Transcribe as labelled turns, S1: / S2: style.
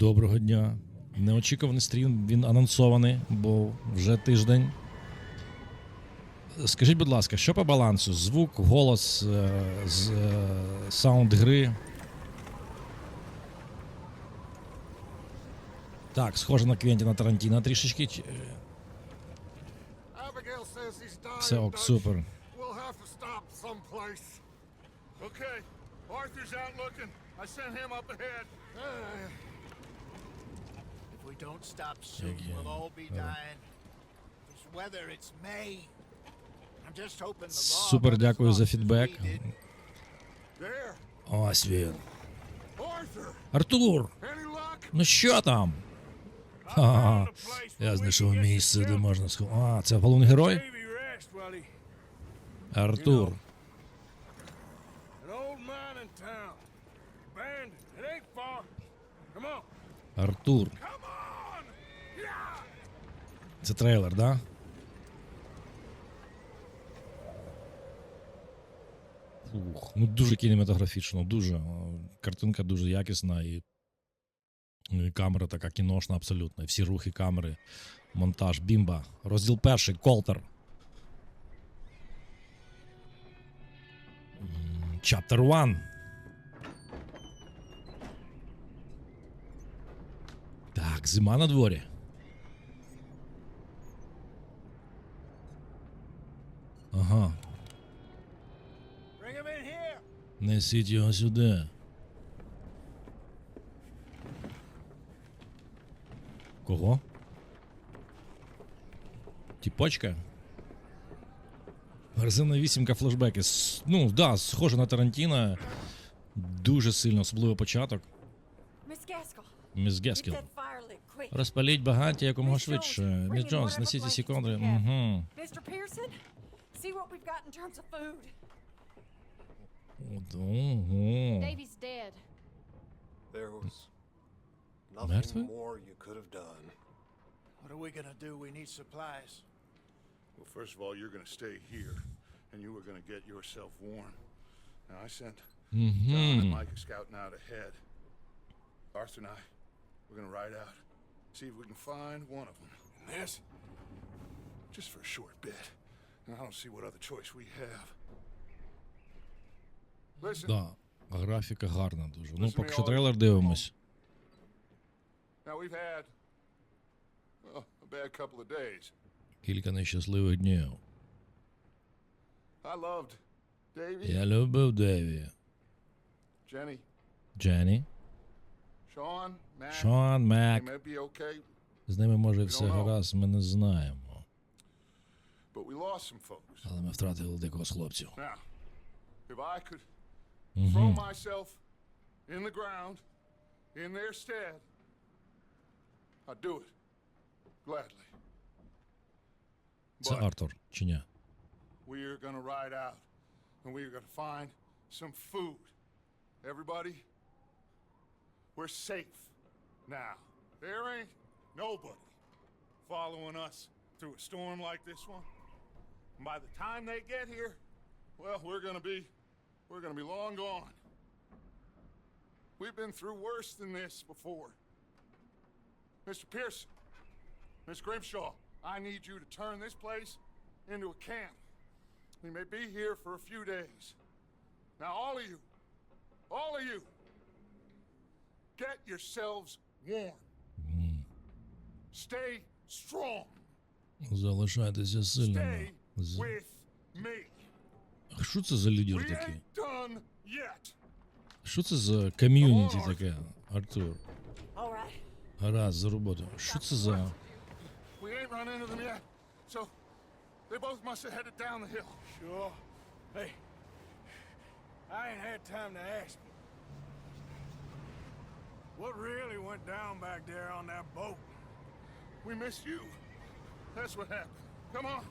S1: Доброго дня. Неочікуваний стрім, він анонсований, бо вже тиждень. Скажіть, будь ласка, що по балансу? Звук, голос, е, з, е, саунд гри. Так, схоже на Квентіна Тарантіна трішечки. Все ок, супер.
S2: Okay, Arthur's out looking. I sent him up ahead.
S3: If we don't stop soon, we'll all be dying. This weather, it's May. I'm just hoping the law
S1: Супер, дякую за фідбек.
S4: There.
S1: Ось він.
S4: Arthur,
S1: Артур,
S4: any luck?
S1: ну що там? Я знайшов місце, де можна сховати. А, це головний герой?
S2: Maybe rest, buddy.
S1: Артур.
S2: An old mine in town. Abandoned. It ain't far. Come on.
S1: Артур. Це трейлер, да? Фух, ну дуже кінематографічно, дуже. Картинка дуже якісна і, ну, і камера така кіношна абсолютно. Всі рухи камери, монтаж, бімба. Розділ перший, Колтер. Chapter 1. Так, зима на дворі. Ага.
S3: Bring him in here.
S1: Несіть його сюди. Кого? Тіпочка? Резина вісімка флешбеки. Ну, да, схоже на Тарантіна. Дуже сильно, особливо початок. Міс Гескіл. Розпаліть багаття якомога швидше. Міс Джонс, несіть
S5: you
S1: кондри. Угу.
S5: Davy's dead.
S4: There was nothing more you could have done.
S3: What are we gonna do? We need supplies.
S2: Well, first of all, you're gonna stay here, and you are gonna get yourself warm. Now, I sent mm -hmm. And Mike scouting out ahead. Arthur and I, we're gonna ride out, see if we can find one of them. And this, just for a short bit. And I don't see what other choice we have.
S1: Да, графіка гарна дуже. Ну, поки що трейлер дивимось.
S2: days.
S1: Кілька нещасливих днів. Я любив Деві. Дженні. Шон,
S2: okay,
S1: З ними може все гаразд, ми не знаємо. Але ми втратили декого з хлопців.
S2: Now, if I could throw myself in the ground in their stead, I'd do it gladly.
S1: Це
S2: But
S1: Артур, чи ні?
S2: we're gonna ride out and we're gonna find some food. Everybody, we're safe now. There ain't nobody following us through a storm like this one. And by the time they get here, well, we're gonna be we're gonna be long gone. We've been through worse than this before. Mr. Pearson, Miss Grimshaw, I need you to turn this place into a camp. We may be here for a few days. Now, all of you, all of you, get yourselves warm. Stay strong.
S1: Залишайтеся сильними.
S2: Stay
S1: З-
S2: with me.
S1: А Що це за лідер
S2: We
S1: такий?
S2: ain't done yet.
S1: Що це за ком'юніті
S2: Come on,
S1: таке, Артур?
S5: All right.
S1: Гаразд, за роботу. Що це за.
S2: We ain't run into them yet, so they both must have headed down the hill.
S6: Sure. Hey, I ain't had time to ask. What really went down back there on that boat?
S2: We missed you. That's what happened. Come on.